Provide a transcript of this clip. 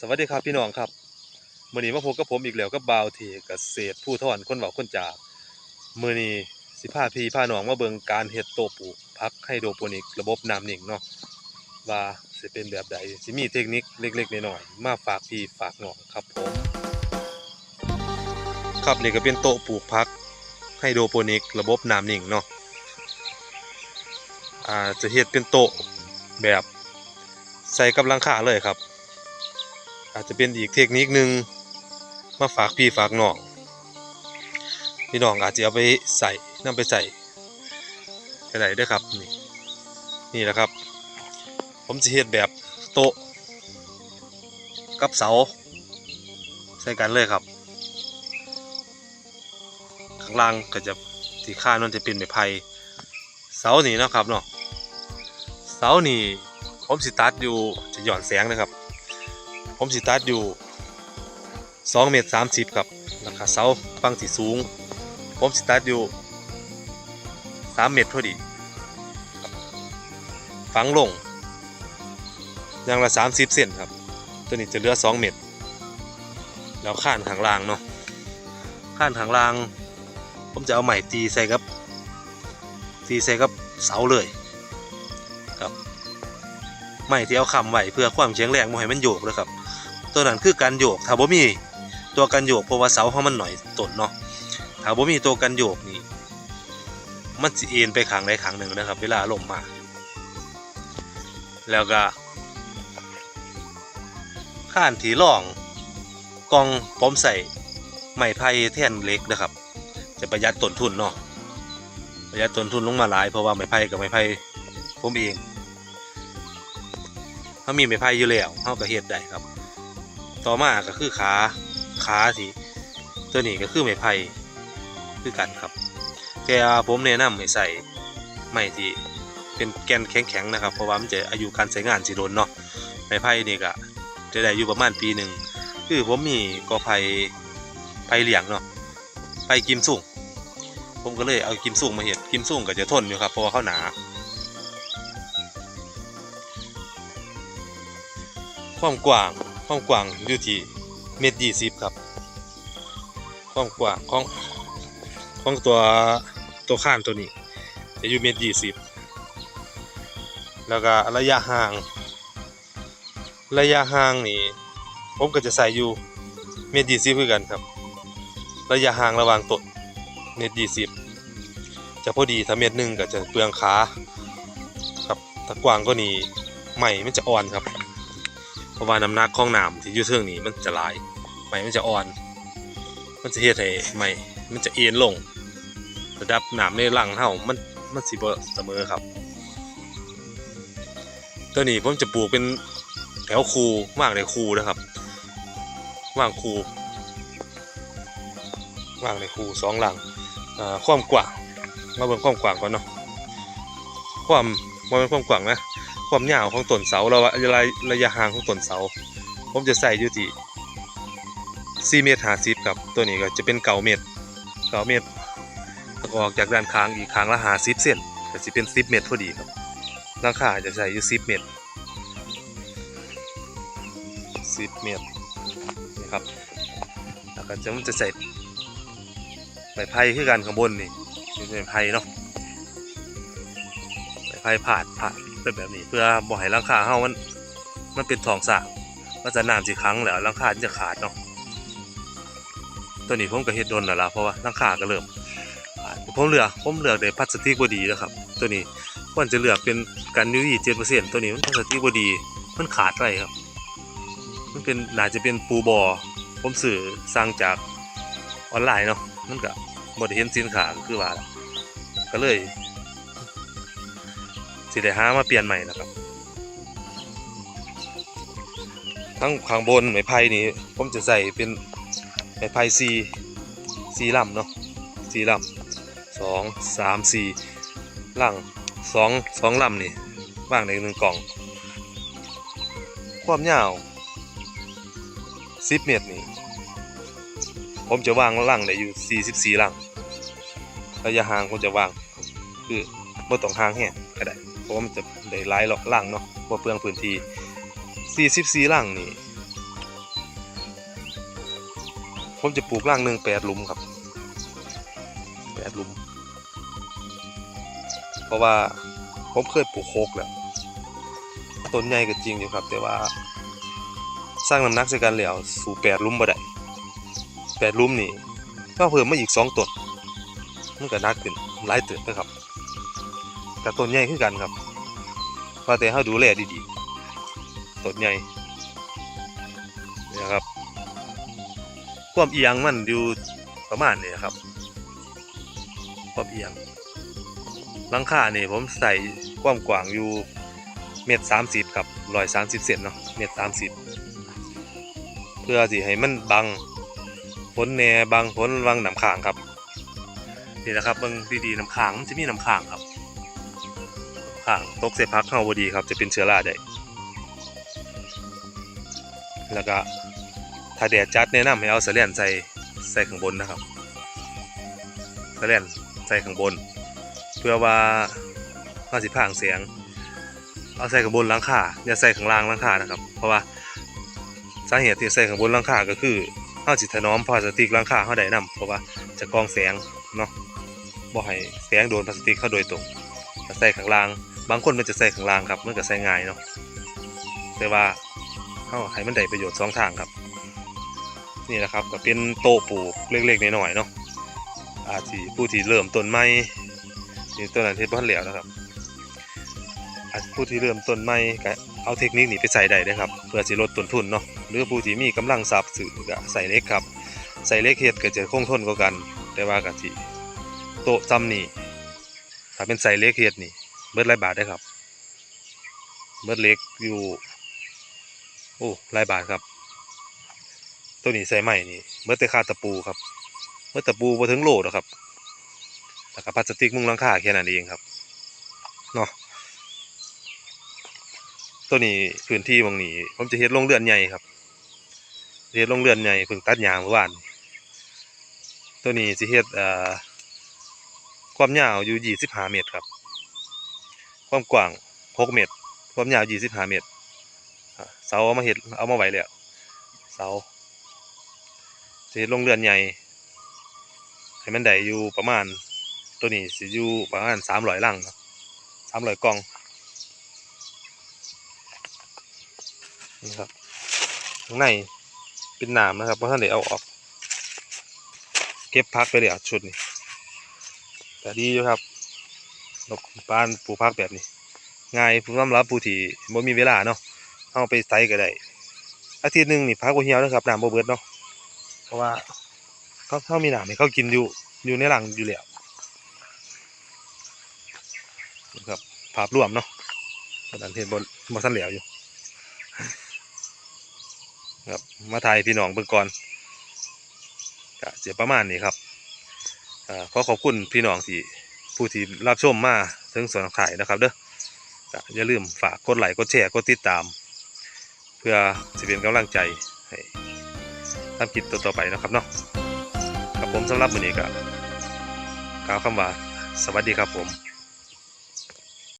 สวัสดีครับพี่น้องครับมื้อนี้มาพบกับผมอีกแล้วกับบาวที่เกษตรผู้ทอนคนเว้าคนจามื้อนี้สิพาพี่พาน้องมาเบิ่งการเฮ็ดโตปลูกผักไฮโดรโปนิกระบบน้ำหนิ่งเนาะว่าสิเป็นแบบใดสิมีเทคนิคเล็กๆน้อยๆมาฝากพี่ฝากน้องครับผมครับนี่ก็เป็นโตปลูกผักไฮโดรโปนิกระบบน้ำหนิ่งเนาะอ่าจะเฮ็ดเป็นโตแบบใส่กับลังคาเลยครับ อาจจะเป็นอีกเทคนิคหนึ่งมาฝากพี่ฝากน้องพี่น้องอาจจะเอาไปใส่นำไปใส่ไปไหนได้อครับนี่นี่แหละครับ ผมจะเฮ็ดแบบโต๊ะกับเสา ใส่กันเลยครับ ข้างล่างก็จะที่ข้างนั่นจะเป็นไม้ไผ่เสานี่นะครับเนาะเสานี่ผมสิตัดอยู่จะหย่อนแสงนะครับ ผมสิตัดอยู่2เมตร30ครับราคาเสาฟังที่สูง ผมสิตัดอยู่3เมตรพอดีครับฝังลงอย่างละ30เซนครับ ตัวนี้จะเหลือ 2 เมตร แล้วข้านข้างล่างเนาะข้านข้างล่าง ผมจะเอาใหม่ตีใส่กับ ตีใส่กับเสาเลยครับไม้ที่เอาคำไว้เพื่อความแข็งแรงบ่ให้มันโยกนะครับ ตัวนั้นคือการโยกถ้าบ่มีตัวกันโยกเพราะว่าเสาเขามันหน่อยต้นเนาะถ้าบ่มีตัวกันโยกนี่มันสิเอ็นไปข้างใดข้างหนึ่งนะครับ เวลาลมมา แล้วก็ข้านที่ร่องกองผมใส่ไม้ไผ่แท่นเล็กนะครับ จะประหยัดต้นทุนเนาะประหยัดต้นทุนลงมาหลายเพราะว่าไม้ไผ่กับไม้ไผ่ผมเองเขามีไม้ไผ่อยู่แล้วเขาก็เฮ็ดได้ครับ ต่อมาก็คือขาขาสิตัวนี้ก็คือไม้ไผ่คือกันครับ แต่ผมแนะนำให้ใส่ไม้ที่เป็นแกนแข็งๆนะครับ เพราะว่ามันจะอายุการใช้งานสิโดนเนาะไม้ไผ่นี่ก็จะได้อยู่ประมาณปีหนึ่งคือผมมีกอไผ่ไผ่เหลียงเนาะไผ่กิมสุ่งผมก็เลยเอากิมสุ่งมาเห็ดกิมสุ่งก็จะทนอยู่ครับเพราะว่าเขาหนาความกว้าง ความกว้างอยู่ที่เมตรยี่สิบครับ ความกว้างของของตัวตัวข้านตัวนี้จะอยู่เมตรยี่สิบแล้วก็ระยะห่าง ระยะห่างนี่ผมก็จะใส่อยู่เมตรยี่สิบคือกันครับ ระยะห่างระหว่างต้นเมตรยี่สิบจะพอดีถ้าเมตรหนึ่งก็จะเปลืองขาครับถ้ากว้างก็นี่ใหม่มันจะอ่อนครับ เพราะว่าน้ำหนักของน้ำที่อยู่เทิงนี้มันจะหลายไหมมันจะอ่อน มันจะเฮ็ดให้ไหมมันจะเอียนลง ระดับน้ำในหลังเฮามันมันสิบ่เสมอครับ ตัวนี้ผมจะปลูกเป็นแถวคูวางในคูนะครับว่างคูว่างในคูสองหลังความกว้างมาเบิ่งความกว้างก่อนเนาะความมันเป็นความกว้างนะ ความยาวของต้นเสาระระระระยะห่างของต้นเสา ผมจะใส่อยู่ที่4เมตร50ครับตัวนี้ก็จะเป็น9เมตร9เมตรแล้วก็ออกจากด้านข้างอีกข้างละ50เซนก็สิเป็น10เมตรพอดีครับราคาจะใส่อยู่10เมตร10เมตรนี่ครับแล้วก็จะมันจะใส่ไม้ไผ่คือกันข้างบนนี่เป็นไม้ไผ่เนาะไม้ไผ่ผาดผาด เป็นแบบนี้เพื่อบ่ให้ลังคาเฮามัน มันเป็นทองสางมันจะน้ำสิครั้งแล้วลังคาจะขาดเนาะตัวนี้ผมก็เฮ็ดโดนแล้วล่ะเพราะว่าลังคาก็เริ่มผมเลือกผมเลือกได้พลาสติกบ่ดีแล้วครับ ตัวนี้ควรจะเลือกเป็นกันยูวี7%ตัวนี้มันพลาสติกบ่ดีมันขาดไปครับ มันเป็นน่าจะเป็นปูบอผมซื้อสั่งจากออนไลน์เนาะมันก็บดเห็นสินค้าก็คือว่าก็เลย สิได้หามาเปลี่ยนใหม่นะครับทั้งข้างบนไม้ไผ่นี่ผมจะใส่เป็นไม้ไผ่สี่สี่ลำเนาะสีลำสองสามสี่หลังสองสองลำนี่ว่างในหนึ่งกล่อง ความยาวสิบเมตรนี่ผมจะวางหลังได้อยู่สี่สิบสี่หลังระยะห่างผมจะวางคือบ่ต้องห่างแห้งก็ได้ เพราะว่ามันจะได้หลายหลอกล่างเนาะบ่เปลืองพื้นที่ 44ล่างนี่ผมจะปลูกร่างหนึ่งแปดหลุมครับแปดหลุม เพราะว่าผมเคยปลูกโคกแล้วต้นใหญ่ก็จริงอยู่ครับ แต่ว่า สร้างน้ำหนักใส่กันแล้วสู่แปดลุมบ่ได้แปดลุมนี่ก็เพิ่มมาอีกสองต้นมันก็นักขึ้นหลายเติบนะครับ แต่ต้นใหญ่คือกันครับ ว่าแต่เฮาดูแลดีๆต้นใหญ่นะครับ ความเอียงมันอยู่ประมาณนี้ครับ ความเอียงหลังคาเนี่ยผมใส่ความกว้างอยู่เมตรสามสิบครับร้อยสามสิบเซนเนาะเมตรสามสิบเพื่อสิให้มันบังฝนแหน่บังฝนวังน้ำค้างครับนี่นะครับเบิ่งดีๆน้ำค้างมันจะมีน้ำค้างครับ ค้างตกเสพักเข้าบดีครับจะเป็นเชื้อราได้แล้วก็ถ้าแดดจัดแนะนำให้เอาสแลนใส่ใส่ข้างบนนะครับสแลนใส่ข้างบน เพื่อว่ามาสิพรางเสียง เอาใส่ข้างบนหลังคาอย่าใส่ข้างล่างหลังคานะครับ เพราะว่าสาเหตุที่ใส่ข้างบนหลังคาก็คือเฮาสิถนอมพลาสติกหลังคาเฮาได้นํเพราะว่าจะกรองแสงเนาะบ่ให้แสงโดนพลาสติกเข้าโดยตรงถ้าใส่ข้างล่าง บางคนมันจะใส่ข้างล่างครับมันก็ใส่ง่ายเนาะแต่ว่าเฮาให้มันได้ประโยชน์สองทางครับ นี่แหละครับก็เป็นโต๊ะปลูกเล็กๆน้อยๆเนาะอาจสิผู้ที่เริ่มต้นใหม่นี่ต้นนั้นเฮ็ดบ่ทันแล้วนะครับผู้ที่เริ่มต้นใหม่ก็เอาเทคนิคนี้ไปใส่ได้นะครับ เพื่อสิลดต้นทุนเนาะหรือผู้ที่มีกำลังทรัพย์ซื้อก็ใส่เล็กครับ ใส่เล็กเฮ็ดก็จะคงทนกว่ากัน แต่ว่าก็สิโต๊ะซ้ำนี่ถ้าเป็นใส่เล็กเฮ็ดนี่ เบิดลายบาทได้ครับ เบิดเล็กอยู่โอ้ลายบาทครับ ตัวนี้ใส่ใหม่นี่เมื่อแต่ค่าตะปูครับเมื่อตะปูบ่ถึงโลดอกครับแล้วก็พลาสติกมุงลังคาแค่นั้นเองครับเนาะตัวนี้พื้นที่บางนี้ผมจะเฮ็ดโรงเรือนใหญ่ครับเฮ็ดโรงเรือนใหญ่เพิ่งตัดยางเมื่อวานตัวนี้สิเฮ็ดอ่อความยาวอยู่25เมตรครับ ความกว้าง6เมตร ความยาว25เมตรอ่าเสาเอามาเฮ็ดเอามาไว้แล้วเสาสิลงเรือนใหญ่ให้มันได้อยู่ประมาณตัวนี้สิอยู่ประมาณสามร้อยลังสามร้อยกล่องนี่ครับข้างในเป็นหนามนะครับเพราะท่านได้เอาออก เก็บพักไปเลยอะชุดนี้แต่ดีอยู่ครับ นกปานปลูกพักแบบนี้ ง่ายสำหรับผู้ที่บ่มีเวลาเนาะเอาไปไสก็ได้อาทิตย์หนึ่งนี่พักบ่เหี่ยวนะครับน้ำบ่เบิดเนาะเพราะว่าเขาเขามีหนามให้เขากินอยู่อยู่ในหลังอยู่แล้วนะครับภาพรวมเนาะตอนนั้นเห็นบนบนสันเหลียวอยู่ครับมาถ่ายพี่น้องเบิ่งก่อนก็จะประมาณนี้ครับอ่าขอขอบคุณพี่น้องที่ ผู้ที่รับชมมาถึงส่วนขายนะครับเด้ออย่าลืมฝากกดไลค์กดแชร์กดติดตาม เพื่อจะเป็นกำลังใจให้ทำกิจต่อๆไปนะครับเนาะครับผมสำหรับวันนี้ก็กล่าวคำว่าสวัสดีครับผม